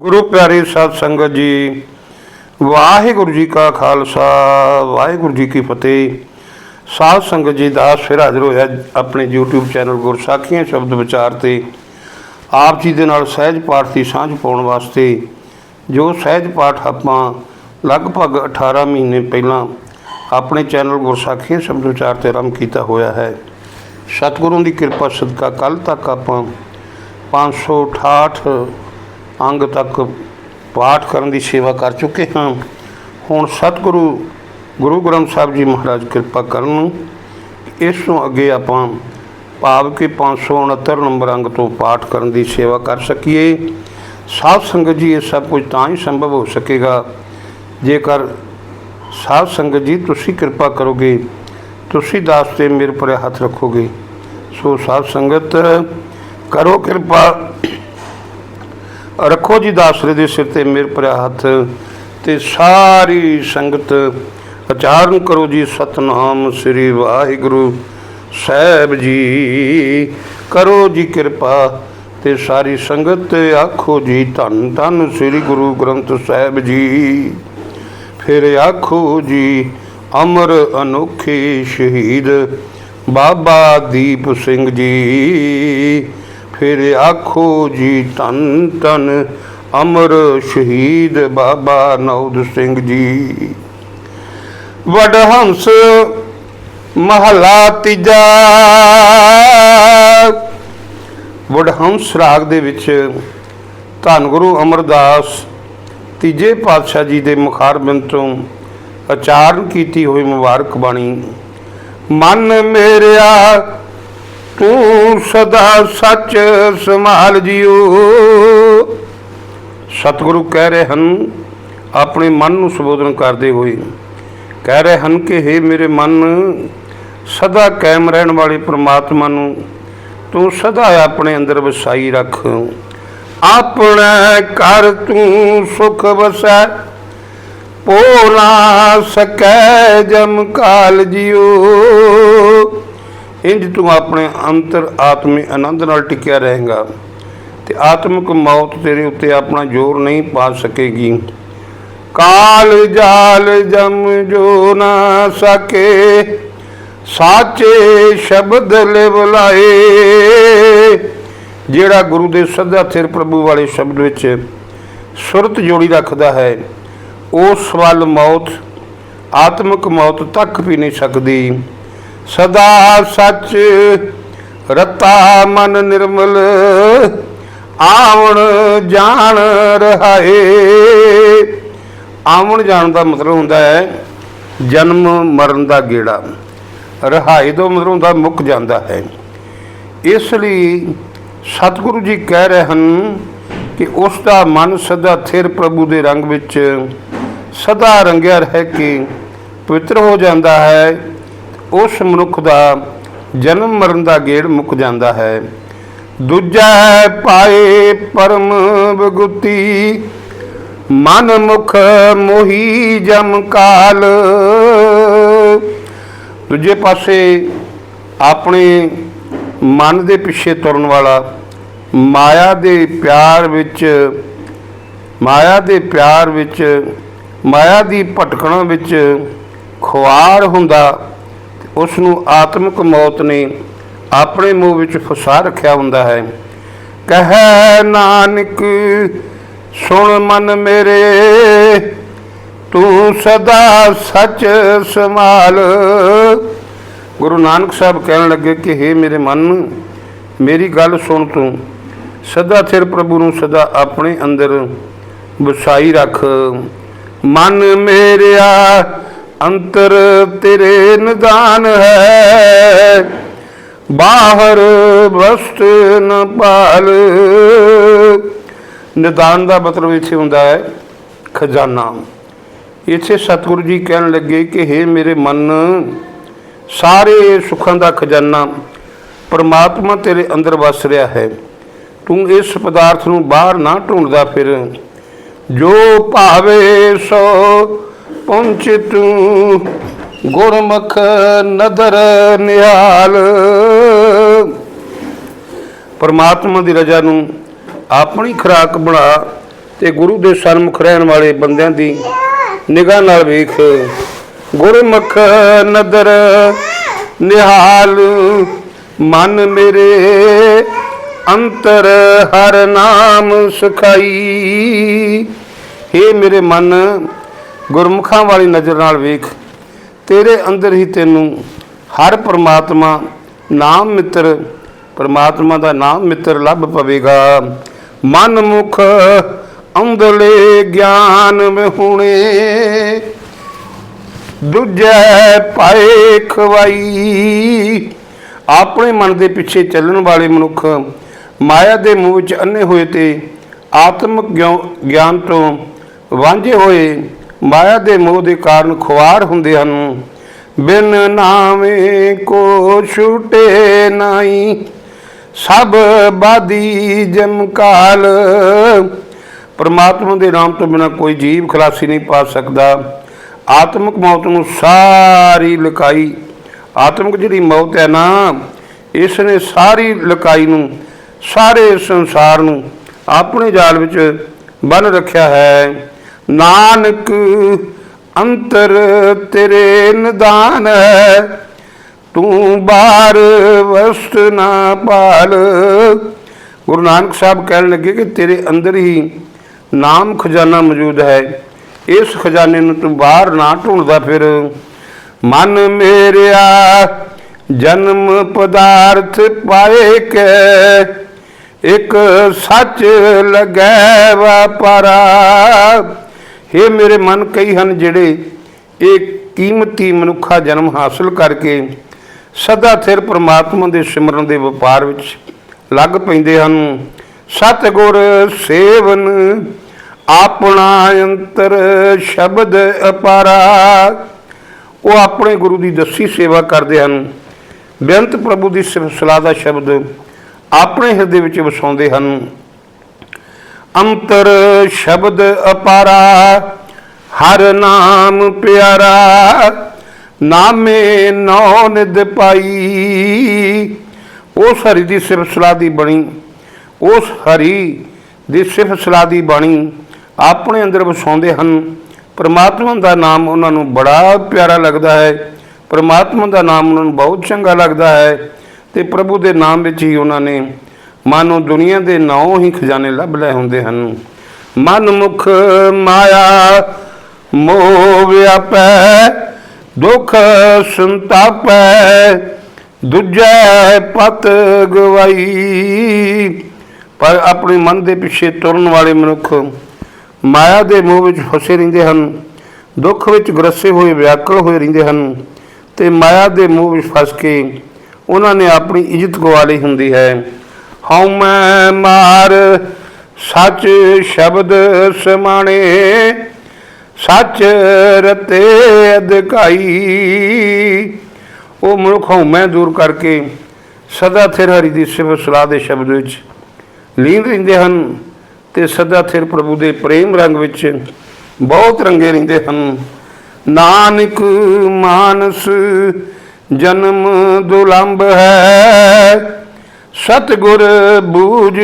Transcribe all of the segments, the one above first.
ਗੁਰੂ ਪਿਆਰੇ ਸਾਧ ਸੰਗਤ ਜੀ, ਵਾਹਿਗੁਰੂ ਜੀ ਕਾ ਖਾਲਸਾ, ਵਾਹਿਗੁਰੂ ਜੀ ਕੀ ਫਤਿਹ। ਸਾਧ ਸੰਗਤ ਜੀ ਦਾ ਫਿਰ ਹਾਜ਼ਰ ਹੋਇਆ ਆਪਣੇ YouTube ਚੈਨਲ ਗੁਰਸਾਖੀਆਂ ਸ਼ਬਦ ਵਿਚਾਰ ਤੇ। ਆਪ ਜੀ ਦੇ ਨਾਲ ਸਹਿਜ ਪਾਠ ਦੀ ਸਾਂਝ ਪਾਉਣ ਵਾਸਤੇ, ਜੋ ਸਹਿਜ ਪਾਠ ਆਪਾਂ ਲਗਭਗ 18 ਮਹੀਨੇ ਪਹਿਲਾਂ ਆਪਣੇ ਚੈਨਲ ਗੁਰਸਾਖੀਆਂ ਸ਼ਬਦ ਵਿਚਾਰ ਤੇ ਆਰੰਭ ਕੀਤਾ ਹੋਇਆ ਹੈ। ਸਤਿਗੁਰੂ ਦੀ ਕਿਰਪਾ ਸਦਕਾ ਕੱਲ ਤੱਕ ਆਪਾਂ 568 ਅੰਗ ਤੱਕ ਪਾਠ ਕਰਨ ਦੀ ਸੇਵਾ ਕਰ ਚੁੱਕੇ ਹਾਂ। ਹੁਣ ਸਤਿਗੁਰੂ, ਗੁਰੂ ਗ੍ਰੰਥ ਸਾਹਿਬ ਜੀ ਮਹਾਰਾਜ ਕਿਰਪਾ ਕਰਨ ਇਸ ਤੋਂ ਅੱਗੇ ਆਪਾਂ ਭਾਵ ਕਿ 569 ਨੰਬਰ ਅੰਗ ਤੋਂ ਪਾਠ ਕਰਨ ਦੀ ਸੇਵਾ ਕਰ ਸਕੀਏ। ਸਾਧ ਸੰਗਤ ਜੀ, ਇਹ ਸਭ ਕੁਝ ਤਾਂ ਹੀ ਸੰਭਵ ਹੋ ਸਕੇਗਾ ਜੇਕਰ ਸਾਧ ਸੰਗਤ ਜੀ ਤੁਸੀਂ ਕਿਰਪਾ ਕਰੋਗੇ, ਤੁਸੀਂ ਦਾਸ ਤੇ ਮੇਰੇ ਪਰ ਹੱਥ ਰੱਖੋਗੇ। ਸੋ ਸਾਧ ਸੰਗਤ, ਕਰੋ ਕਿਰਪਾ। ਰੱਖੋ ਜੀ ਦਾਸਰੇ ਦੇ ਸਿਰ ਤੇ ਮੇਰੇ ਭਰਿਆ ਹੱਥ ਤੇ ਸਾਰੀ ਸੰਗਤ ਉਚਾਰਨ ਕਰੋ ਜੀ ਸਤਨਾਮ ਸ੍ਰੀ ਵਾਹਿਗੁਰੂ ਸਾਹਿਬ ਜੀ। ਕਰੋ ਜੀ ਕਿਰਪਾ ਤੇ ਸਾਰੀ ਸੰਗਤ ਆਖੋ ਜੀ ਧੰਨ ਧੰਨ ਸ੍ਰੀ ਗੁਰੂ ਗ੍ਰੰਥ ਸਾਹਿਬ ਜੀ। ਫਿਰ ਆਖੋ ਜੀ ਅਮਰ ਅਨੋਖੇ ਸ਼ਹੀਦ ਬਾਬਾ ਦੀਪ ਸਿੰਘ ਜੀ। ਫਿਰ ਆਖੋ ਜੀ ਧੰਨ ਧੰਨ ਅਮਰ ਸ਼ਹੀਦ ਬਾਬਾ ਨੌਦ ਸਿੰਘ ਜੀ। ਵਡਹੰਸ ਮਹਲਾ ਤੀਜਾ। ਵਡਹੰਸ ਰਾਗ ਦੇ ਵਿੱਚ ਧੰਨ ਗੁਰੂ ਅਮਰਦਾਸ ਤੀਜੇ ਪਾਤਸ਼ਾਹ ਜੀ ਦੇ ਮੁਖਾਰਬਿੰਦ ਤੋਂ ਉਚਾਰਨ ਕੀਤੀ ਹੋਈ ਮੁਬਾਰਕ ਬਾਣੀ, ਮਨ ਮੇਰਿਆ ਤੂੰ ਸਦਾ ਸੱਚ ਸੰਭਾਲ ਜਿਓ ਸਤਿਗੁਰੂ ਕਹਿ ਰਹੇ ਹਨ, ਆਪਣੇ ਮਨ ਨੂੰ ਸੰਬੋਧਨ ਕਰਦੇ ਹੋਏ। ਕਹਿ ਰਹੇ ਹਨ ਕਿ हे ਮੇਰੇ ਮਨ, ਸਦਾ ਕਾਇਮ ਰਹਿਣ ਵਾਲੇ ਪ੍ਰਮਾਤਮਾ ਨੂੰ ਤੂੰ ਸਦਾ ਆਪਣੇ ਅੰਦਰ ਵਸਾਈ ਰੱਖ। ਆਪਣਾ ਕਰ ਤੂੰ ਸੁਖ ਵਸੈ, ਪੋਲਾ ਸਕੈ ਜਮ ਕਾਲ ਜਿਓ ਇੰਜ ਤੂੰ ਆਪਣੇ ਅੰਤਰ ਆਤਮੀ ਆਨੰਦ ਨਾਲ ਟਿਕਿਆ ਰਹੇਗਾ ਤੇ ਆਤਮਿਕ ਮੌਤ ਤੇਰੇ ਉੱਤੇ ਆਪਣਾ ਜ਼ੋਰ ਨਹੀਂ ਪਾ ਸਕੇਗੀ। ਕਾਲ ਜਾਲ ਜਮ ਜੋ ਨਾ ਸਕੇ, ਸਾਚੇ ਸ਼ਬਦ ਲੈ ਬੁਲਾਏ ਜਿਹੜਾ ਗੁਰੂ ਦੇ ਸਦਾ ਥਿਰ ਪ੍ਰਭੂ ਵਾਲੇ ਸ਼ਬਦ ਵਿੱਚ ਸੁਰਤ ਜੋੜੀ ਰੱਖਦਾ ਹੈ ਉਸ ਵੱਲ ਮੌਤ, ਆਤਮਿਕ ਮੌਤ ਤੱਕ ਵੀ ਨਹੀਂ ਸਕਦੀ। ਸਦਾ ਸੱਚ ਰਤਾ ਮਨ ਨਿਰਮਲ, ਆਵਣ ਜਾਣ ਰਹਾਏ। ਆਵਣ ਜਾਣ ਦਾ ਮਤਲਬ ਹੁੰਦਾ ਹੈ, ਜਨਮ ਮਰਨ ਦਾ ਗੇੜਾ। ਰਹਾਈ ਤੋਂ ਮਤਲਬ ਹੁੰਦਾ ਮੁੱਕ ਜਾਂਦਾ ਹੈ। ਇਸ ਲਈ ਸਤਿਗੁਰੂ ਜੀ ਕਹਿ ਰਹੇ ਹਨ ਕਿ ਉਸ ਦਾ ਮਨ ਸਦਾ ਥਿਰ ਪ੍ਰਭੂ ਦੇ ਰੰਗ ਵਿੱਚ, ਸਦਾ ਰੰਗਿਆ ਰਹਿ ਕੇ ਪਵਿੱਤਰ ਹੋ ਜਾਂਦਾ ਹੈ। ਉਸ ਮਨੁੱਖ ਦਾ ਜਨਮ ਮਰਨ ਦਾ ਗੇੜ ਮੁੱਕ ਜਾਂਦਾ ਹੈ। ਦੂਜਾ ਪਾਏ ਪਰਮ ਬਗੁਤੀ ਮਨ ਮੁਖ ਮੋਹੀ ਜਮ ਕਾਲ। ਦੂਜੇ ਪਾਸੇ ਆਪਣੇ ਮਨ ਦੇ ਪਿੱਛੇ ਤੁਰਨ ਵਾਲਾ, ਮਾਇਆ ਦੇ ਪਿਆਰ ਵਿੱਚ, ਮਾਇਆ ਦੇ ਪਿਆਰ ਵਿੱਚ, ਮਾਇਆ ਦੀ ਭਟਕਣ ਵਿੱਚ ਖੁਆਰ ਹੁੰਦਾ ਉਸ ਨੂੰ ਆਤਮਿਕ ਮੌਤ ਨੇ ਆਪਣੇ ਮੂੰਹ ਵਿੱਚ ਫਸਾ ਰੱਖਿਆ ਹੁੰਦਾ ਹੈ। ਕਹੈ ਨਾਨਕ, ਸੁਣ ਮਨ ਮੇਰੇ, ਤੂੰ ਸਦਾ ਸੱਚ ਸੰਭਾਲ। ਗੁਰੂ ਨਾਨਕ ਸਾਹਿਬ ਕਹਿਣ ਲੱਗੇ ਕਿ हे ਮੇਰੇ ਮਨ, ਮੇਰੀ ਗੱਲ ਸੁਣ ਤੂੰ। ਸਦਾ ਸਿਰ ਪ੍ਰਭੂ ਨੂੰ ਸਦਾ ਆਪਣੇ ਅੰਦਰ ਵਸਾਈ ਰੱਖ। ਮਨ ਮੇਰਿਆ ਅੰਤਰ ਤੇਰੇ ਨਿਦਾਨ ਹੈ। ਬਾਹਰ ਵਸਤ ਨ ਪਾਲ। ਨਿਦਾਨ ਦਾ ਮਤਲਬ ਇੱਥੇ ਹੁੰਦਾ ਹੈ ਖਜ਼ਾਨਾ। ਇੱਥੇ ਸਤਿਗੁਰੂ ਜੀ ਕਹਿਣ ਲੱਗੇ ਕਿ हे ਮੇਰੇ ਮਨ, ਸਾਰੇ ਸੁੱਖਾਂ ਦਾ ਖਜ਼ਾਨਾ ਪਰਮਾਤਮਾ ਤੇਰੇ ਅੰਦਰ ਵਸ ਰਿਹਾ ਹੈ। ਤੂੰ ਇਸ ਪਦਾਰਥ ਨੂੰ ਬਾਹਰ ਨਾ ਢੂੰਡਦਾ ਫਿਰ। ਜੋ ਭਾਵੇ ਸੋ ਪਹੁੰਚ ਤੂੰ ਗੁਰਮੁਖ ਨਦਰ ਨਿਹਾਲ। ਪਰਮਾਤਮਾ ਦੀ ਰਜ਼ਾ ਨੂੰ ਆਪਣੀ ਖੁਰਾਕ ਬਣਾ ਤੇ ਗੁਰੂ ਦੇ ਸਨਮੁਖ ਰਹਿਣ ਵਾਲੇ ਬੰਦਿਆਂ ਦੀ ਨਿਗਾਹ ਨਾਲ ਵੇਖ। ਗੁਰਮੁਖ ਨਦਰ ਨਿਹਾਲ। ਮਨ ਮੇਰੇ ਅੰਤਰ ਹਰ ਨਾਮ ਸਖਾਈ। ਏ ਮੇਰੇ ਮਨ ਗੁਰਮੁਖਾਂ ਵਾਲੀ ਨਜ਼ਰ ਨਾਲ ਵੇਖ, ਤੇਰੇ ਅੰਦਰ ਹੀ ਤੈਨੂੰ ਹਰ ਪ੍ਰਮਾਤਮਾ ਨਾਮ ਮਿੱਤਰ, ਪ੍ਰਮਾਤਮਾ ਦਾ ਨਾਮ ਮਿੱਤਰ ਲੱਭ ਪਵੇਗਾ। ਮਨ ਮੁਖ ਅੰਦਲੇ ਗਿਆਨ ਵਿਹੁਣੇ, ਦੂਜੇ ਪਾਏ ਖਵਾਈ। ਆਪਣੇ ਮਨ ਦੇ ਪਿੱਛੇ ਚੱਲਣ ਵਾਲੇ ਮਨੁੱਖ ਮਾਇਆ ਦੇ ਮੂਹ ਵਿੱਚ ਅੰਨੇ ਹੋਏ ਤੇ ਆਤਮਿਕ ਗਿਓ- ਗਿਆਨ ਤੋਂ ਵਾਂਝੇ ਹੋਏ ਮਾਇਆ ਦੇ ਮੋਹ ਦੇ ਕਾਰਨ ਖੁਆਰ ਹੁੰਦੇ ਹਨ। ਬਿਨ ਨਾਮੇ ਕੋ ਛੂਟੇ ਨਾਈ, ਸਭ ਬਾਦੀ ਜਮਕਾਲ ਪਰਮਾਤਮਾ ਦੇ ਨਾਮ ਤੋਂ ਬਿਨਾ ਕੋਈ ਜੀਵ ਖਲਾਸੀ ਨਹੀਂ ਪਾ ਸਕਦਾ। ਆਤਮਿਕ ਮੌਤ ਨੂੰ ਸਾਰੀ ਲਕਾਈ। ਆਤਮਿਕ ਜਿਹੜੀ ਮੌਤ ਹੈ ਨਾ ਇਸ ਨੇ ਸਾਰੀ ਲਕਾਈ ਨੂੰ, ਸਾਰੇ ਸੰਸਾਰ ਨੂੰ ਆਪਣੇ ਜਾਲ ਵਿੱਚ ਬੰਨ ਰੱਖਿਆ ਹੈ। ਨਾਨਕ, ਅੰਤਰ ਤੇਰੇ ਨਿਦਾਨ ਹੈ। ਤੂੰ ਬਾਹਰ ਵਸਤ ਨਾ ਪਾਲ ਗੁਰੂ ਨਾਨਕ ਸਾਹਿਬ ਕਹਿਣ ਲੱਗੇ ਕਿ ਤੇਰੇ ਅੰਦਰ ਹੀ ਨਾਮ ਖਜ਼ਾਨਾ ਮੌਜੂਦ ਹੈ। ਇਸ ਖਜ਼ਾਨੇ ਨੂੰ ਤੂੰ ਬਾਹਰ ਨਾ ਢੂੰਡਦਾ ਫਿਰ। ਮਨ ਮੇਰਿਆ ਜਨਮ ਪਦਾਰਥ ਪਾਏ ਕੇ। ਇੱਕ ਸੱਚ ਲੱਗੈ ਵਪਾਰਾ। हे ਮੇਰੇ ਮਨ ਕਈ ਹਨ ਜਿਹੜੇ ਇਹ ਕੀਮਤੀ ਮਨੁੱਖਾ ਜਨਮ ਹਾਸਲ ਕਰਕੇ ਸਦਾ ਥਿਰ ਪ੍ਰਮਾਤਮਾ ਦੇ ਸਿਮਰਨ ਦੇ ਵਪਾਰ ਵਿੱਚ ਲੱਗ ਪੈਂਦੇ ਹਨ। ਸਤਿਗੁਰ ਸੇਵਨ ਆਪਣਾ ਅੰਤਰ ਸ਼ਬਦ ਅਪਾਰਾ। ਉਹ ਆਪਣੇ ਗੁਰੂ ਦੀ ਦੱਸੀ ਸੇਵਾ ਕਰਦੇ ਹਨ। ਬੇਅੰਤ ਪ੍ਰਭੂ ਦੀ ਸਿਫਤ ਸਲਾਹ ਦਾ ਸ਼ਬਦ ਆਪਣੇ ਹਿਰਦੇ ਵਿੱਚ ਵਸਾਉਂਦੇ ਹਨ। ਅੰਤਰ ਸ਼ਬਦ ਅਪਾਰਾ, ਹਰ ਨਾਮ ਪਿਆਰਾ, ਨਾਮੇ ਨੌ ਨਿਦ ਪਾਈ। ਉਸ ਹਰੀ ਦੀ ਸਿਫਤ ਸਲਾਹ ਦੀ ਬਣੀ, ਉਸ ਹਰੀ ਦੀ ਸਿਫਤ ਸਲਾਹ ਦੀ ਬਾਣੀ ਆਪਣੇ ਅੰਦਰ ਵਸਾਉਂਦੇ ਹਨ। ਪਰਮਾਤਮਾ ਦਾ ਨਾਮ ਉਹਨਾਂ ਨੂੰ ਬੜਾ ਪਿਆਰਾ ਲੱਗਦਾ ਹੈ। ਪਰਮਾਤਮਾ ਦਾ ਨਾਮ ਉਹਨਾਂ ਨੂੰ ਬਹੁਤ ਚੰਗਾ ਲੱਗਦਾ ਹੈ ਤੇ ਪ੍ਰਭੂ ਦੇ ਨਾਮ ਵਿੱਚ ਹੀ ਉਹਨਾਂ ਨੇ ਮਾਨੋ ਦੁਨੀਆ ਦੇ ਨੌ ਹੀ ਖਜ਼ਾਨੇ ਲੱਭ ਲਏ ਹੁੰਦੇ ਹਨ। ਮਨ ਮੁਖ ਮਾਇਆ ਮੋਹ ਵਿਆਪੈ, ਦੁਖ ਸੰਤਾਪੈ, ਦੂਜੈ ਪਤ ਗਵਾਈ। ਪਰ ਆਪਣੇ ਮਨ ਦੇ ਪਿੱਛੇ ਤੁਰਨ ਵਾਲੇ ਮਨੁੱਖ ਮਾਇਆ ਦੇ ਮੋਹ ਵਿੱਚ ਫਸੇ ਰਹਿੰਦੇ ਹਨ। ਦੁੱਖ ਵਿੱਚ ਗਰਸੇ ਹੋਏ, ਵਿਆਕਲ ਹੋਏ ਰਹਿੰਦੇ ਹਨ ਤੇ ਮਾਇਆ ਦੇ ਮੋਹ ਵਿੱਚ ਫਸ ਕੇ ਉਹਨਾਂ ਨੇ ਆਪਣੀ ਇੱਜ਼ਤ ਗਵਾ ਲਈ ਹੁੰਦੀ ਹੈ। ਹਉ ਮੈਂ ਮਾਰ, ਸੱਚ ਸ਼ਬਦ ਸਮਾਣੇ, ਸੱਚ ਰਤੇ ਅਧਿਕਾਈ। ਉਹ ਮਨੁੱਖ ਹਉਮੈ ਦੂਰ ਕਰਕੇ ਸਦਾ ਥਿਰ ਹਰੀ ਦੀ ਸਿਫਤ ਸਲਾਹ ਦੇ ਸ਼ਬਦ ਵਿੱਚ ਲੀਨ ਰਹਿੰਦੇ ਹਨ ਤੇ ਸਦਾ ਥਿਰ ਪ੍ਰਭੂ ਦੇ ਪ੍ਰੇਮ ਰੰਗ ਵਿੱਚ ਬਹੁਤ ਰੰਗੇ ਰਹਿੰਦੇ ਹਨ। ਨਾਨਕ ਮਾਨਸ ਜਨਮ ਦੁਲੰਭ ਹੈ। ਸਤਗੁਰ ਬੂਝ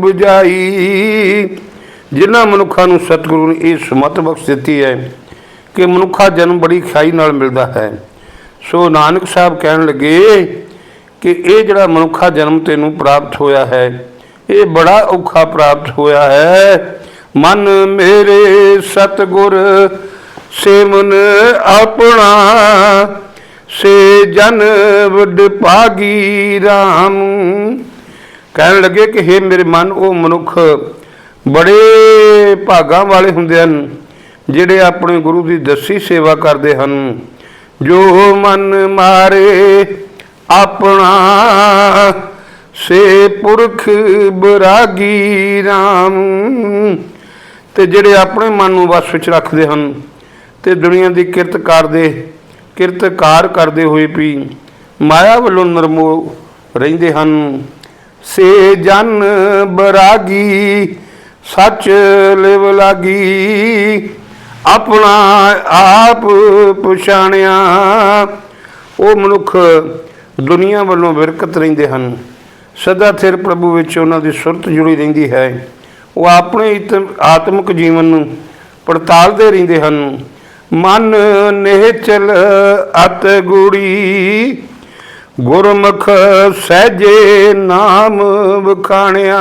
부ਜਾਈ ਜਿਨ੍ਹਾਂ ਮਨੁੱਖਾਂ ਨੂੰ ਸਤਿਗੁਰੂ ਨੇ ਇਹ ਸਮਤ ਬਖਸ਼ ਦਿੱਤੀ ਹੈ ਕਿ ਮਨੁੱਖਾ ਜਨਮ ਬੜੀ ਖਾਈ ਨਾਲ ਮਿਲਦਾ ਹੈ। ਸੋ ਨਾਨਕ ਸਾਹਿਬ ਕਹਿਣ ਲੱਗੇ ਕਿ ਇਹ ਜਿਹੜਾ ਮਨੁੱਖਾ ਜਨਮ ਤੈਨੂੰ ਪ੍ਰਾਪਤ ਹੋਇਆ ਹੈ, ਇਹ ਬੜਾ ਔਖਾ ਪ੍ਰਾਪਤ ਹੋਇਆ ਹੈ। ਮਨ ਮੇਰੇ ਸਤਗੁਰ ਸੇਮਨ ਆਪਣਾ ਸੇ ਜਨ ਵਡ ਪਾਗੀ RAM ਕਹਿਣ ਲੱਗੇ ਕਿ हे ਮੇਰੇ ਮਨ, ਉਹ ਮਨੁੱਖ ਬੜੇ ਭਾਗਾਂ ਵਾਲੇ ਹੁੰਦੇ ਹਨ, ਜਿਹੜੇ ਆਪਣੇ ਗੁਰੂ ਦੀ ਦੱਸੀ ਸੇਵਾ ਕਰਦੇ ਹਨ। ਜੋ ਮਨ ਮਾਰੇ ਆਪਣਾ ਸੇ ਪੁਰਖ ਬਰਾਗੀ RAM ਤੇ ਜਿਹੜੇ ਆਪਣੇ ਮਨ ਨੂੰ ਵਸ ਵਿੱਚ ਰੱਖਦੇ ਹਨ, ਤੇ ਦੁਨੀਆ ਦੀ ਕਿਰਤ ਕਰਦੇ ਕਿਰਤਕਾਰ ਕਰਦੇ ਹੋਏ ਵੀ ਮਾਇਆ ਵੱਲੋਂ ਨਿਰਮੋਹ ਰਹਿੰਦੇ ਹਨ। ਸੇ ਜਨ ਬਰਾਗੀ, ਸੱਚ ਲਿਵ ਲਾਗੀ, ਆਪਣਾ ਆਪ ਪਛਾਣਿਆ। ਉਹ ਮਨੁੱਖ ਦੁਨੀਆ ਵੱਲੋਂ ਵਿਰਕਤ ਰਹਿੰਦੇ ਹਨ। ਸਦਾ ਥਿਰ ਪ੍ਰਭੂ ਵਿੱਚ ਉਹਨਾਂ ਦੀ ਸੁਰਤ ਜੁੜੀ ਰਹਿੰਦੀ ਹੈ। ਉਹ ਆਪਣੇ ਇਤ- ਆਤਮਿਕ ਜੀਵਨ ਨੂੰ ਪੜਤਾਲਦੇ ਰਹਿੰਦੇ ਹਨ। ਮਨ ਨਿਹਚਲ ਅਤ ਗੂੜੀ, ਗੁਰਮੁਖ ਸਹਿਜੇ ਨਾਮ ਵਖਾਣਿਆ।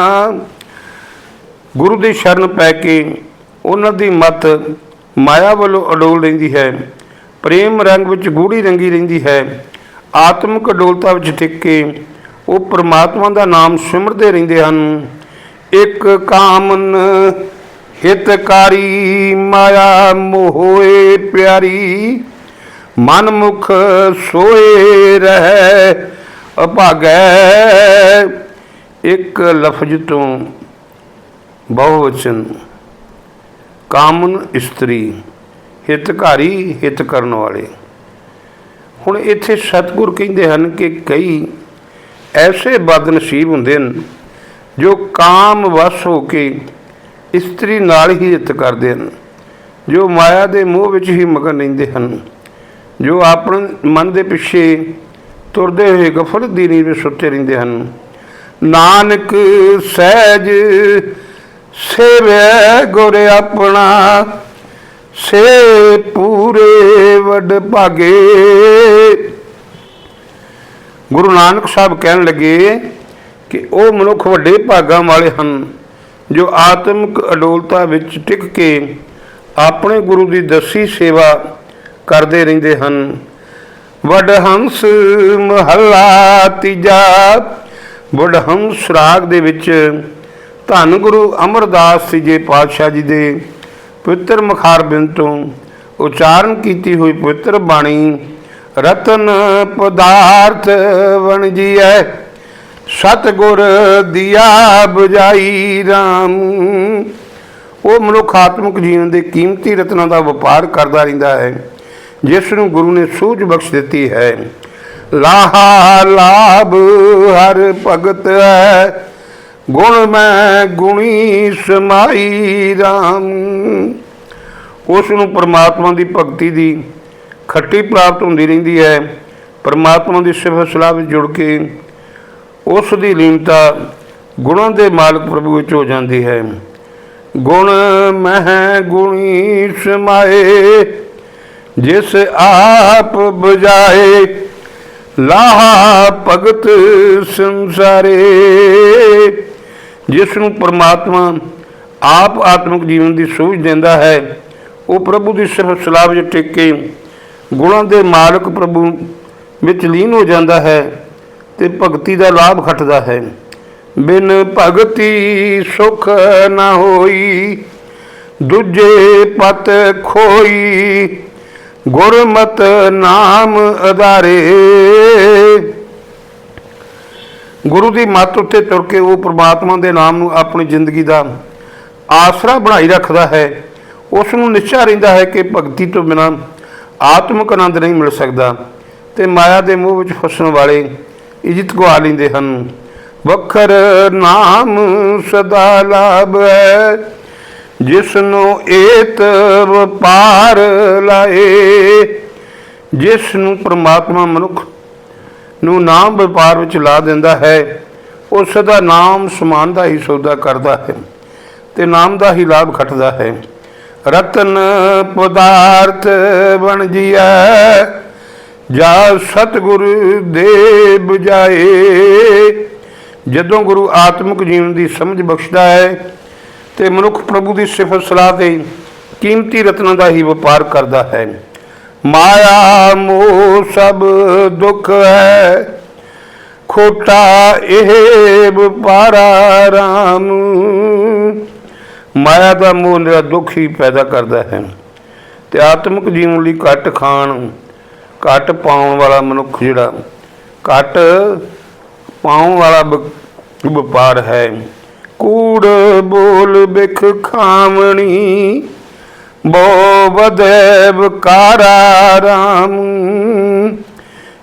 ਗੁਰੂ ਦੀ ਸ਼ਰਨ ਪੈ ਕੇ ਉਹਨਾਂ ਦੀ ਮਤ ਮਾਇਆ ਵੱਲੋਂ ਅਡੋਲ ਰਹਿੰਦੀ ਹੈ। ਪ੍ਰੇਮ ਰੰਗ ਵਿੱਚ ਗੂੜੀ ਰੰਗੀ ਰਹਿੰਦੀ ਹੈ। ਆਤਮਿਕ ਅਡੋਲਤਾ ਵਿੱਚ ਟਿਕ ਕੇ ਉਹ ਪ੍ਰਮਾਤਮਾ ਦਾ ਨਾਮ ਸਿਮਰਦੇ ਰਹਿੰਦੇ ਹਨ। ਇੱਕ ਕਾਮਨ ਹਿਤਕਾਰੀ ਮਾਇਆ ਮੋਹੇ ਪਿਆਰੀ ਮਨ ਮੁਖ ਸੋਏ ਰਹਿ, ਅਭਾਗੈ ਇੱਕ ਲਫ਼ਜ਼ ਤੋਂ ਬਹੁਵਚਨ। ਕਾਮਨ ਇਸਤਰੀ, ਹਿਤਕਾਰੀ ਹਿਤ ਕਰਨ ਵਾਲੇ। ਹੁਣ ਇੱਥੇ ਸਤਿਗੁਰ ਕਹਿੰਦੇ ਹਨ ਕਿ ਕਈ ਐਸੇ ਬਦਨਸੀਬ ਹੁੰਦੇ ਹਨ ਜੋ ਕਾਮ ਵਸ ਹੋ ਕੇ ਇਸਤਰੀ ਨਾਲ ਹੀ ਹਿੱਤ ਕਰਦੇ ਹਨ, ਜੋ ਮਾਇਆ ਦੇ ਮੋਹ ਵਿੱਚ ਹੀ ਮਗਨ ਰਹਿੰਦੇ ਹਨ, ਜੋ ਆਪਣੇ ਮਨ ਦੇ ਪਿੱਛੇ ਤੁਰਦੇ ਹੋਏ ਗਫਲਤ ਦੀ ਨੀਂਦ ਵਿੱਚ ਸੁੱਤੇ ਰਹਿੰਦੇ ਹਨ। ਨਾਨਕ ਸਹਿਜ ਸੇਵੈ ਗੁਰ ਆਪਣਾ, ਸੇ ਪੂਰੇ ਵੱਡ ਭਾਗੇ। ਗੁਰੂ ਨਾਨਕ ਸਾਹਿਬ ਕਹਿਣ ਲੱਗੇ ਕਿ ਉਹ ਮਨੁੱਖ ਵੱਡੇ ਭਾਗਾਂ ਵਾਲੇ ਹਨ। ਜੋ ਆਤਮਿਕ ਅਡੋਲਤਾ ਵਿੱਚ ਟਿਕ ਕੇ ਆਪਣੇ ਗੁਰੂ ਦੀ ਦਸੀ ਸੇਵਾ ਕਰਦੇ ਰਹਿੰਦੇ ਹਨ। ਵੱਡ ਹੰਸ ਮਹੱਲਾ ਤੀਜਾ ਵਡ ਹੰਸ ਰਾਗ ਦੇ ਵਿੱਚ ਧੰਨ ਗੁਰੂ ਅਮਰਦਾਸ ਜੀ ਜੇ ਪਾਤਸ਼ਾਹ ਜੀ ਦੇ ਪਵਿੱਤਰ ਮਖਾਰਬਿੰਦ ਤੋਂ ਉਚਾਰਨ ਕੀਤੀ ਹੋਈ ਪਵਿੱਤਰ ਬਾਣੀ, ਰਤਨ ਪਦਾਰਥ ਬਣ ਜੀਐ ਸਤਗੁਰ ਦਿਆ ਬੁਝਾਈ RAM ਉਹ ਮਨੁੱਖ ਆਤਮਿਕ ਜੀਵਨ ਦੇ ਕੀਮਤੀ ਰਤਨਾਂ ਦਾ ਵਪਾਰ ਕਰਦਾ ਰਹਿੰਦਾ ਹੈ ਜਿਸ ਨੂੰ ਗੁਰੂ ਨੇ ਸੂਝ ਬਖਸ਼ ਦਿੱਤੀ ਹੈ। ਲਾਹਾ ਲਾਭ ਹਰ ਭਗਤ ਹੈ, ਗੁਣ ਮੈਂ ਗੁਣੀ ਸਮਾਈ RAM ਉਸ ਨੂੰ ਪਰਮਾਤਮਾ ਦੀ ਭਗਤੀ ਦੀ ਖੱਟੀ ਪ੍ਰਾਪਤ ਹੁੰਦੀ ਰਹਿੰਦੀ ਹੈ, ਪਰਮਾਤਮਾ ਦੀ ਸਿਫਤ ਸਲਾਹ ਵਿੱਚ ਜੁੜ ਕੇ ਉਸ ਦੀ ਲੀਨਤਾ ਗੁਣਾਂ ਦੇ ਮਾਲਕ ਪ੍ਰਭੂ ਵਿੱਚ ਹੋ ਜਾਂਦੀ ਹੈ। ਗੁਣ ਮਹਿ ਗੁਣੀ ਸਮਾਏ, ਜਿਸ ਆਪ ਬੁਝਾਏ, ਲਾਹਾ ਭਗਤ ਸੰਸਾਰੇ। ਜਿਸ ਨੂੰ ਪਰਮਾਤਮਾ ਆਪ ਆਤਮਿਕ ਜੀਵਨ ਦੀ ਸੂਝ ਦਿੰਦਾ ਹੈ, ਉਹ ਪ੍ਰਭੂ ਦੀ ਸਿਰਫ ਸਲਾਹ ਵਿੱਚ ਟਿਕ ਕੇ ਗੁਣਾਂ ਦੇ ਮਾਲਕ ਪ੍ਰਭੂ ਵਿੱਚ ਲੀਨ ਹੋ ਜਾਂਦਾ ਹੈ। ਤੇ ਭਗਤੀ ਦਾ ਲਾਭ ਖੱਟਦਾ ਹੈ। ਬਿਨ ਭਗਤੀ ਸੁਖ ਨਾ ਹੋਈ, ਦੂਜੇ ਪਤ ਖੋਈ, ਗੁਰਮਤ ਨਾਮ ਅਧਾਰੇ। ਗੁਰੂ ਦੀ ਮੱਤ ਉੱਤੇ ਤੁਰ ਕੇ ਉਹ ਪ੍ਰਮਾਤਮਾ ਦੇ ਨਾਮ ਨੂੰ ਆਪਣੀ ਜ਼ਿੰਦਗੀ ਦਾ ਆਸਰਾ ਬਣਾਈ ਰੱਖਦਾ ਹੈ। ਉਸ ਨੂੰ ਨਿਸ਼ਚਾ ਰਹਿੰਦਾ ਹੈ ਕਿ ਭਗਤੀ ਤੋਂ ਬਿਨਾਂ ਆਤਮਿਕ ਆਨੰਦ ਨਹੀਂ ਮਿਲ ਸਕਦਾ ਤੇ ਮਾਇਆ ਦੇ ਮੋਹ ਵਿੱਚ ਫਸਣ ਵਾਲੇ ਇੱਜ਼ਤ ਗਵਾ ਲੈਂਦੇ ਹਨ। ਵਖਰ ਨਾਮ ਸਦਾ ਲਾਭ ਹੈ। ਜਿਸ ਨੂੰ ਏਤ ਵਪਾਰ ਲਾਏ ਜਿਸ ਨੂੰ ਪ੍ਰਮਾਤਮਾ ਮਨੁੱਖ ਨੂੰ ਨਾਮ ਵਪਾਰ ਵਿੱਚ ਲਾ ਦਿੰਦਾ ਹੈ ਉਸ ਦਾ ਨਾਮ ਸਮਾਨ ਦਾ ਹੀ ਸੌਦਾ ਕਰਦਾ ਹੈ ਤੇ ਨਾਮ ਦਾ ਹੀ ਲਾਭ ਖੱਟਦਾ ਹੈ। ਰਤਨ ਪਦਾਰਥ ਬਣ ਜੀਐ ਜਾ ਸਤਿਗੁਰ ਦੇ 부ਝਾਏ ਜਦੋਂ ਗੁਰੂ ਆਤਮਿਕ ਜੀਵਨ ਦੀ ਸਮਝ ਬਖਸ਼ਦਾ ਹੈ ਤੇ ਮਨੁੱਖ ਪ੍ਰਭੂ ਦੀ ਸਿਫਤ ਸਲਾਹ ਤੇ ਕੀਮਤੀ ਰਤਨਾਂ ਦਾ ਹੀ ਵਪਾਰ ਕਰਦਾ ਹੈ। ਮਾਇਆ ਮੋਹ ਸਭ ਦੁੱਖ ਹੈ। ਖੋਟਾ ਇਹ ਵਪਾਰਾ ਰਾਮ। ਮਾਇਆ ਦਾ ਮੋਹ ਨਿਰਾ ਦੁੱਖ ਹੀ ਪੈਦਾ ਕਰਦਾ ਹੈ। ਤੇ ਆਤਮਿਕ ਜੀਵਨ ਲਈ ਘੱਟ ਖਾਣ ਘੱਟ ਪਾਉਣ ਵਾਲਾ ਮਨੁੱਖ ਜਿਹੜਾ, ਘੱਟ ਪਾਉਣ ਵਾਲਾ ਵ- ਵਪਾਰ ਹੈ। ਕੂੜ ਬੋਲ ਬਿਖ ਖਾਵਣੀ ਬੋ ਵਧੈ ਵਿਕਾਰਾ ਰਾਮ।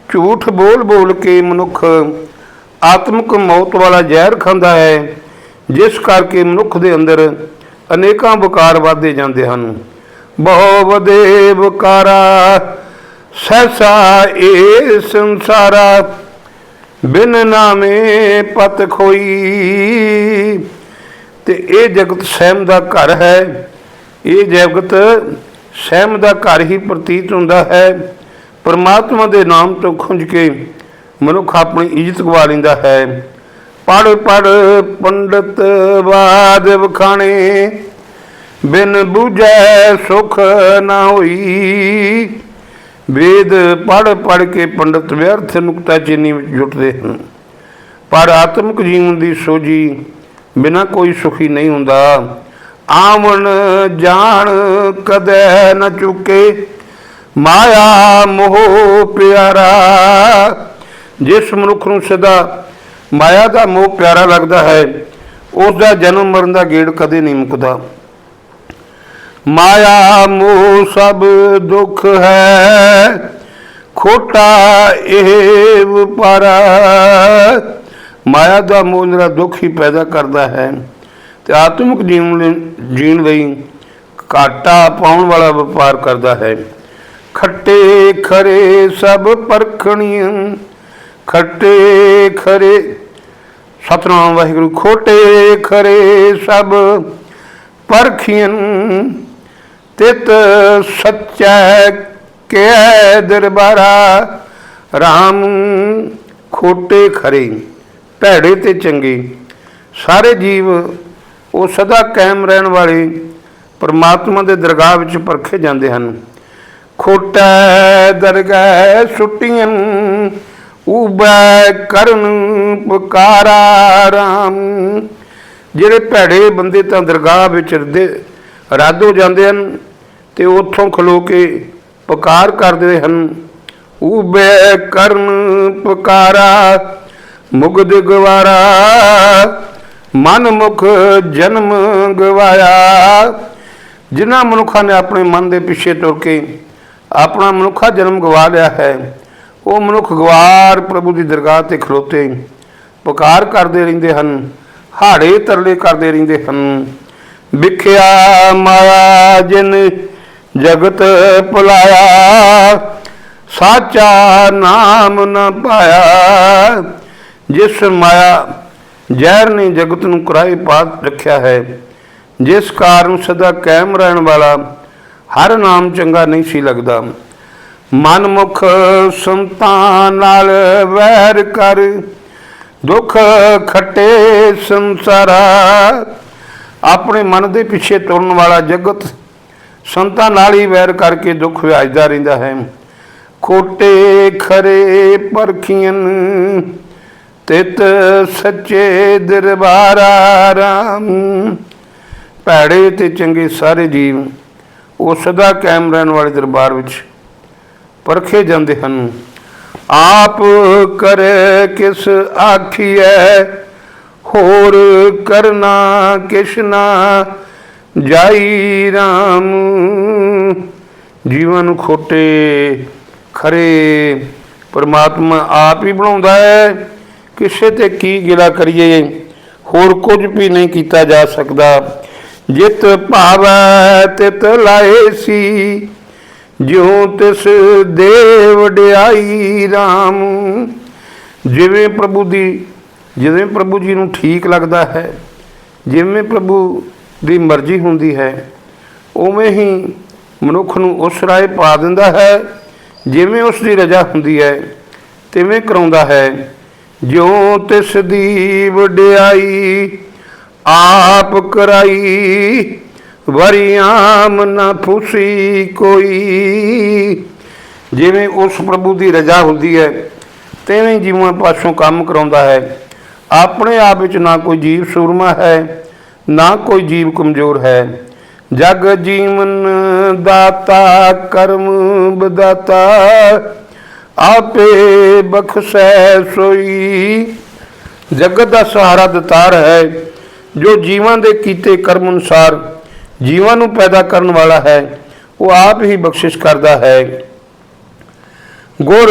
ਝੂਠ ਬੋਲ ਬੋਲ ਕੇ ਮਨੁੱਖ ਆਤਮਿਕ ਮੌਤ ਵਾਲਾ ਜ਼ਹਿਰ ਖਾਂਦਾ ਹੈ, ਜਿਸ ਕਰਕੇ ਮਨੁੱਖ ਦੇ ਅੰਦਰ ਅਨੇਕਾਂ ਵਿਕਾਰ ਵੱਧਦੇ ਜਾਂਦੇ ਹਨ। ਬਹੁ ਵਧੇ ਵਿਕਾਰਾ ਸੈਸਾ ਏ ਸੰਸਾਰਾ, ਬਿਨ ਨਾਮੇ ਪਤ ਖੋਈ। ਤੇ ਇਹ ਜਗਤ ਸਹਿਮ ਦਾ ਘਰ ਹੈ। ਇਹ ਜਗਤ ਸਹਿਮ ਦਾ ਘਰ ਹੀ ਪ੍ਰਤੀਤ ਹੁੰਦਾ ਹੈ। ਪਰਮਾਤਮਾ ਦੇ ਨਾਮ ਤੋਂ ਖੁੰਝ ਕੇ ਮਨੁੱਖ ਆਪਣੀ ਇੱਜ਼ਤ ਗਵਾ ਲੈਂਦਾ ਹੈ। ਪੜ ਪੜ ਪੰਡਤ ਬਾਦ ਵਖਾਣੇ, ਬਿਨ ਬੂਝੈ ਸੁਖ ਨਾ ਹੋਈ। ਵੇਦ ਪੜ ਪੜ ਕੇ ਪੰਡਤ ਵਿਅਰਥ ਨੁਕਤਾ ਚੀਨੀ ਵਿੱਚ ਜੁਟਦੇ ਹਨ। ਪਰ ਆਤਮਿਕ ਜੀਵਨ ਦੀ ਸੋਝੀ ਬਿਨਾ ਕੋਈ ਸੁਖੀ ਨਹੀਂ ਹੁੰਦਾ। ਆਵਣ ਜਾਣ ਕਦੇ ਨ ਚੁੱਕੇ। ਮਾਇਆ ਮੋਹ ਪਿਆਰਾ, ਜਿਸ ਮਨੁੱਖ ਨੂੰ ਸਦਾ ਮਾਇਆ ਦਾ ਮੋਹ ਪਿਆਰਾ ਲੱਗਦਾ ਹੈ ਉਸ ਦਾ ਜਨਮ ਮਰਨ ਦਾ ਗੇੜ ਕਦੇ ਨਹੀਂ ਮੁੱਕਦਾ। ਮਾਇਆ ਮੋਹ ਸਭ ਦੁੱਖ ਹੈ, ਖੋਟਾ ਇਹ ਵਪਾਰਾ ਮਾਇਆ ਦਾ ਮੋਹ ਨਿਰਾ ਦੁੱਖ ਹੀ ਪੈਦਾ ਕਰਦਾ ਹੈ। ਤੇ ਆਤਮਿਕ ਜੀਵਨ ਜੀਣ ਲਈ ਘਾਟਾ ਪਾਉਣ ਵਾਲਾ ਵਪਾਰ ਕਰਦਾ ਹੈ। ਖੱਟੇ ਖਰੇ ਸਭ ਪਰਖਣੀਆਂ ਖੱਟੇ ਖਰੇ ਸਤਨਾਮ ਵਾਹਿਗੁਰੂ, ਖੋਟੇ ਖਰੇ ਸਭ ਪਰਖੀਆਂ ਤਿਤ ਸੱਚੈ ਕਹਿ ਦਰਬਾਰਾ RAM ਖੋਟੇ ਖਰੇ, ਭੈੜੇ ਤੇ ਚੰਗੇ। ਸਾਰੇ ਜੀਵ ਉਹ ਸਦਾ ਕਾਇਮ ਰਹਿਣ ਵਾਲੇ ਪਰਮਾਤਮਾ ਦੇ ਦਰਗਾਹ ਵਿੱਚ ਪਰਖੇ ਜਾਂਦੇ ਹਨ। ਖੋਟਾ ਦਰਗਾਹ ਸੁੱਟੀਆਂ ਉਬੈ ਕਰਨ ਪੁਕਾਰਾ ਰਾਮ। ਜਿਹੜੇ ਭੈੜੇ ਬੰਦੇ ਤਾਂ ਦਰਗਾਹ ਵਿੱਚ ਰਦੇ ਰੱਦ ਹੋ ਜਾਂਦੇ ਹਨ ਤੇ ਉੱਥੋਂ ਖਲੋ ਕੇ ਪੁਕਾਰ ਕਰਦੇ ਹਨ। ਉਬੈ ਕਰਨ ਪੁਕਾਰਾ ਮੁਗਦ ਗਵਾਰਾ ਮਨ ਮੁਖ ਜਨਮ ਗਵਾਇਆ। ਜਿਨ੍ਹਾਂ ਮਨੁੱਖਾਂ ਨੇ ਆਪਣੇ ਮਨ ਦੇ ਪਿੱਛੇ ਤੁਰ ਕੇ ਆਪਣਾ ਮਨੁੱਖਾ ਜਨਮ ਗਵਾ ਲਿਆ ਹੈ, ਉਹ ਮਨੁੱਖ ਗਵਾਰ ਪ੍ਰਭੂ ਦੀ ਦਰਗਾਹ ਤੇ ਖਲੋਤੇ ਪੁਕਾਰ ਕਰਦੇ ਰਹਿੰਦੇ ਹਨ, ਹਾੜੇ ਤਰਲੇ ਕਰਦੇ ਰਹਿੰਦੇ ਹਨ। ਵਿਖਿਆ ਮਾਇਆ ਜਿਨ ਜਗਤ ਭੁਲਾਇਆ, ਸਾਚਾ ਨਾਮ ਨ ਪਾਇਆ। ਜਿਸ ਮਾਇਆ ਜ਼ਹਿਰ ਨੇ ਜਗਤ ਨੂੰ ਕਰਾਏ ਪਾ ਰੱਖਿਆ ਹੈ, ਜਿਸ ਕਾਰਨ ਸਦਾ ਕਾਇਮ ਰਹਿਣ ਵਾਲਾ ਹਰ ਨਾਮ ਚੰਗਾ ਨਹੀਂ ਸੀ ਲੱਗਦਾ। ਮਨਮੁਖ ਸੰਤਾਂ ਨਾਲ ਵੈਰ ਕਰ, ਦੁੱਖ ਖੱਟੇ ਸੰਸਾਰਾ ਆਪਣੇ ਮਨ ਦੇ ਪਿੱਛੇ ਤੁਰਨ ਵਾਲਾ ਜਗਤ ਸੰਤਾਂ ਨਾਲ ਹੀ ਵੈਰ ਕਰਕੇ ਦੁੱਖ ਵਿਆਜਦਾ ਰਹਿੰਦਾ ਹੈ। ਖੋਟੇ ਖਰੇ ਪਰਖੀਆਂ ਤਿਤ ਸੱਚੇ ਦਰਬਾਰਾ ਰਾਮ। ਭੈੜੇ ਤੇ ਚੰਗੇ ਸਾਰੇ ਜੀਵ ਉਹ ਸਦਾ ਕਾਇਮ ਰਹਿਣ ਵਾਲੇ ਦਰਬਾਰ ਵਿੱਚ ਪਰਖੇ ਜਾਂਦੇ ਹਨ। ਆਪ ਕਰ ਕਿਸ ਆਖੀਐ ਹੋਰ ਕਰਨਾ ਕਿਛ ਜਾਈ RAM ਜੀਵਨ ਖੋਟੇ ਖਰੇ। ਪਰਮਾਤਮਾ ਆਪ ਹੀ ਬਣਾਉਂਦਾ ਹੈ। ਕਿਸੇ ਤੇ ਕੀ ਗਿਲਾ ਕਰੀਏ? ਹੋਰ ਕੁਝ ਵੀ ਨਹੀਂ ਕੀਤਾ ਜਾ ਸਕਦਾ। ਜਿਤ ਭਾਵੈ, ਤਿਤ ਲਾਏ ਸੀ। ਜਿਉ ਤਿਸ ਦੇਵ ਵਡਿਆਈ RAM ਜਿਵੇਂ ਪ੍ਰਭੂ ਦੀ ਜਿਵੇਂ ਪ੍ਰਭੂ ਜੀ ਨੂੰ ਠੀਕ ਲੱਗਦਾ ਹੈ, ਜਿਵੇਂ ਪ੍ਰਭੂ ਦੀ ਮਰਜ਼ੀ ਹੁੰਦੀ ਹੈ, ਉਵੇਂ ਹੀ ਮਨੁੱਖ ਨੂੰ ਉਸ ਰਾਏ ਪਾ ਦਿੰਦਾ ਹੈ, ਜਿਵੇਂ ਉਸ ਦੀ ਰਜ਼ਾ ਹੁੰਦੀ ਹੈ, ਤਿਵੇਂ ਕਰਾਉਂਦਾ ਹੈ। ਜੋ ਤਿਸ ਦੀ ਵਡਿਆਈ ਆਪ ਕਰਾਈ ਵਰਿਆਮ ਨਾ ਫੁਸੀ ਕੋਈ। ਜਿਵੇਂ ਉਸ ਪ੍ਰਭੂ ਦੀ ਰਜ਼ਾ ਹੁੰਦੀ ਹੈ, ਤਿਵੇਂ ਜੀਵਾਂ ਪਾਸੋਂ ਕੰਮ ਕਰਾਉਂਦਾ ਹੈ। ਆਪਣੇ ਆਪ ਵਿੱਚ ਨਾ ਕੋਈ ਜੀਵ ਸੂਰਮਾ ਹੈ, ਨਾ ਕੋਈ ਜੀਵ ਕਮਜ਼ੋਰ ਹੈ। ਜਗ ਜੀਵਨ ਦਾਤਾ, ਕਰਮ ਬਦਾਤਾ, ਆਪੇ ਬਖਸ਼ੈ ਸੋਈ। ਜਗਤ ਦਾ ਸਹਾਰਾ ਦਤਾਰ ਹੈ, ਜੋ ਜੀਵਾਂ ਦੇ ਕੀਤੇ ਕਰਮ ਅਨੁਸਾਰ ਜੀਵਾਂ ਨੂੰ ਪੈਦਾ ਕਰਨ ਵਾਲਾ ਹੈ, ਉਹ ਆਪ ਹੀ ਬਖਸ਼ਿਸ਼ ਕਰਦਾ ਹੈ। ਗੁਰ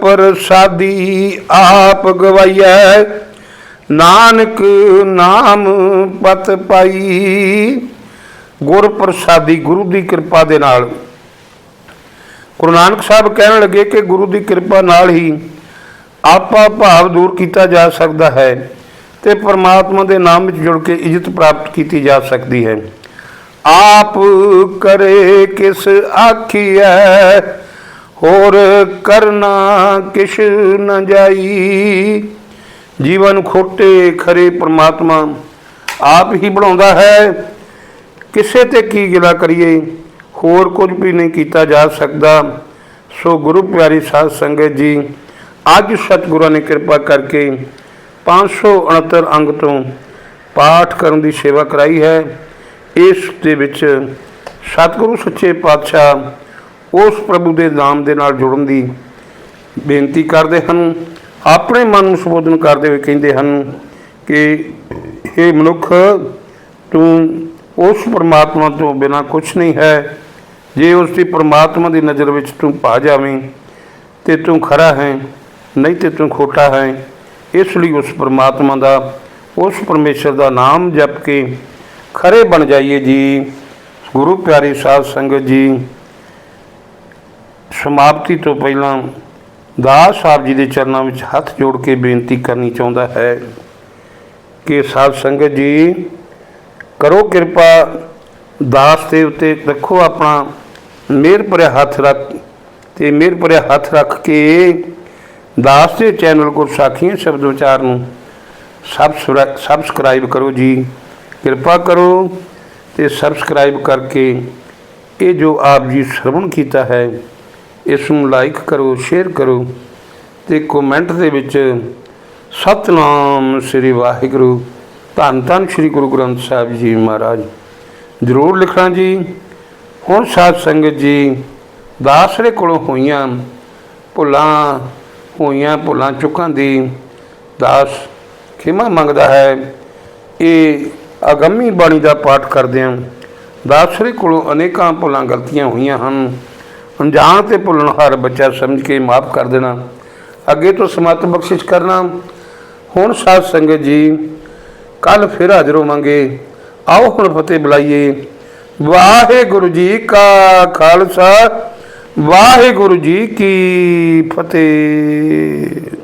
ਪ੍ਰਸਾਦੀ ਆਪ ਗਵਾਈਐ ਨਾਨਕ ਨਾਮ ਪਤ ਪਾਈ। ਗੁਰ ਪ੍ਰਸਾਦੀ ਗੁਰੂ ਦੀ ਕਿਰਪਾ ਦੇ ਨਾਲ। ਗੁਰੂ ਨਾਨਕ ਸਾਹਿਬ ਕਹਿਣ ਲੱਗੇ ਕਿ ਗੁਰੂ ਦੀ ਕਿਰਪਾ ਨਾਲ ਹੀ ਆਪਾ ਭਾਵ ਦੂਰ ਕੀਤਾ ਜਾ ਸਕਦਾ ਹੈ ਤੇ ਪਰਮਾਤਮਾ ਦੇ ਨਾਮ ਵਿੱਚ ਜੁੜ ਕੇ ਇੱਜ਼ਤ ਪ੍ਰਾਪਤ ਕੀਤੀ ਜਾ ਸਕਦੀ ਹੈ। ਆਪ ਕਰੇ ਕਿਸ ਆਖੀਐ, ਹੋਰ ਕਰਨਾ ਕਿਛ ਨ ਜਾਈ। ਜੀਵਨ ਖੋਟੇ ਖਰੇ ਪ੍ਰਮਾਤਮਾ ਆਪ ਹੀ ਬਣਾਉਂਦਾ ਹੈ। ਕਿਸੇ ਤੇ ਕੀ ਗਿਲਾ ਕਰੀਏ? ਹੋਰ ਕੁਝ ਵੀ ਨਹੀਂ ਕੀਤਾ ਜਾ ਸਕਦਾ। ਸੋ ਗੁਰੂ ਪਿਆਰੀ ਸਾਧ ਸੰਗਤ ਜੀ, ਅੱਜ ਸਤਿਗੁਰਾਂ ਨੇ ਕਿਰਪਾ ਕਰਕੇ 569 ਅੰਗ ਤੋਂ ਪਾਠ ਕਰਨ ਦੀ ਸੇਵਾ ਕਰਾਈ ਹੈ। ਇਸ ਦੇ ਵਿੱਚ ਸਤਿਗੁਰੂ ਸੱਚੇ ਪਾਤਸ਼ਾਹ ਉਸ ਪ੍ਰਭੂ ਦੇ ਨਾਮ ਦੇ ਨਾਲ ਜੁੜਨ ਦੀ ਬੇਨਤੀ ਕਰਦੇ ਹਨ। ਆਪਣੇ ਮਨ ਨੂੰ ਸੰਬੋਧਨ ਕਰਦੇ ਹੋਏ ਕਹਿੰਦੇ ਹਨ ਕਿ ਇਹ ਮਨੁੱਖ ਤੂੰ ਉਸ ਪਰਮਾਤਮਾ ਤੋਂ ਬਿਨਾ ਕੁਝ ਨਹੀਂ ਹੈ, ਜੇ ਉਸ ਦੀ ਪਰਮਾਤਮਾ ਦੀ ਨਜ਼ਰ ਵਿੱਚ ਤੂੰ ਪਾ ਜਾਵੇਂ ਤੇ ਤੂੰ ਖਰਾ ਹੈ, ਨਹੀਂ ਤੇ ਤੂੰ ਖੋਟਾ ਹੈ। ਇਸ ਲਈ ਉਸ ਪਰਮਾਤਮਾ ਦਾ, ਉਸ ਪਰਮੇਸ਼ਰ ਦਾ ਨਾਮ ਜਪ ਕੇ ਖਰੇ ਬਣ ਜਾਈਏ ਜੀ। ਗੁਰੂ ਪਿਆਰੀ ਸਾਧ ਸੰਗਤ ਜੀ, ਸਮਾਪਤੀ ਤੋਂ ਪਹਿਲਾਂ ਦਾਸ ਸਾਹਿਬ ਜੀ ਦੇ ਚਰਨਾਂ ਵਿੱਚ ਹੱਥ ਜੋੜ ਕੇ ਬੇਨਤੀ ਕਰਨੀ ਚਾਹੁੰਦਾ ਹੈ ਕਿ ਸਾਧ ਸੰਗਤ ਜੀ, ਕਰੋ ਕਿਰਪਾ ਦਾਸ ਦੇ ਉੱਤੇ ਰੱਖੋ ਆਪਣਾ ਮਿਹਰ ਭਰਿਆ ਹੱਥ ਰੱਖ ਤੇ ਮਿਹਰ ਭਰਿਆ ਹੱਥ ਰੱਖ ਕੇ ਦਾਸ ਦੇ ਚੈਨਲ ਕੋ ਸਾਖੀਆਂ ਸ਼ਬਦ ਵਿਚਾਰ ਨੂੰ ਸਬਸਕ੍ਰਾ- ਸਬਸਕ੍ਰਾਈਬ ਕਰੋ ਜੀ। ਕਿਰਪਾ ਕਰੋ ਤੇ ਸਬਸਕ੍ਰਾਈਬ ਕਰਕੇ ਇਹ ਜੋ ਆਪ ਜੀ ਸ਼ਰਵਣ ਕੀਤਾ ਹੈ ਇਸ ਨੂੰ ਲਾਈਕ ਕਰੋ ਸ਼ੇਅਰ ਕਰੋ ਤੇ ਕਮੈਂਟ ਦੇ ਵਿੱਚ ਸਤਨਾਮ ਸ੍ਰੀ ਵਾਹਿਗੁਰੂ। ਧੰਨ ਧੰਨ ਸ੍ਰੀ ਗੁਰੂ ਗ੍ਰੰਥ ਸਾਹਿਬ ਜੀ ਮਹਾਰਾਜ। ਜ਼ਰੂਰ ਲਿਖਣਾ ਜੀ। ਹੁਣ ਸਾਧ ਸੰਗਤ ਜੀ ਦਾਸਰੇ ਕੋਲੋਂ ਹੋਈਆਂ ਭੁੱਲਾਂ ਹੋਈਆਂ ਭੁੱਲਾਂ ਚੁੱਕਾਂ ਦੀ ਦਾਸ ਖਿਮਾ ਮੰਗਦਾ ਹੈ। ਇਹ ਅਗੰਮੀ ਬਾਣੀ ਦਾ ਪਾਠ ਕਰਦਿਆਂ ਦਾਸਰੇ ਕੋਲੋਂ ਅਨੇਕਾਂ ਭੁੱਲਾਂ ਗਲਤੀਆਂ ਹੋਈਆਂ ਹਨ। ਅਣਜਾਣ ਤੇ ਭੁੱਲਣ ਹਰ ਬੱਚਾ ਸਮਝ ਕੇ ਮਾਫ ਕਰ ਦੇਣਾ, ਅੱਗੇ ਤੋਂ ਸਮਤ ਬਖਸ਼ਿਸ਼ ਕਰਨਾ। ਹੁਣ ਸਾਧ ਸੰਗਤ ਜੀ ਕੱਲ ਫਿਰ ਹਾਜ਼ਰ ਹੋਵਾਂਗੇ। ਆਓ ਹੁਣ ਫਤਿਹ ਬੁਲਾਈਏ। ਵਾਹਿਗੁਰੂ ਜੀ ਕਾ ਖਾਲਸਾ, ਵਾਹਿਗੁਰੂ ਜੀ ਕੀ ਫਤਿਹ।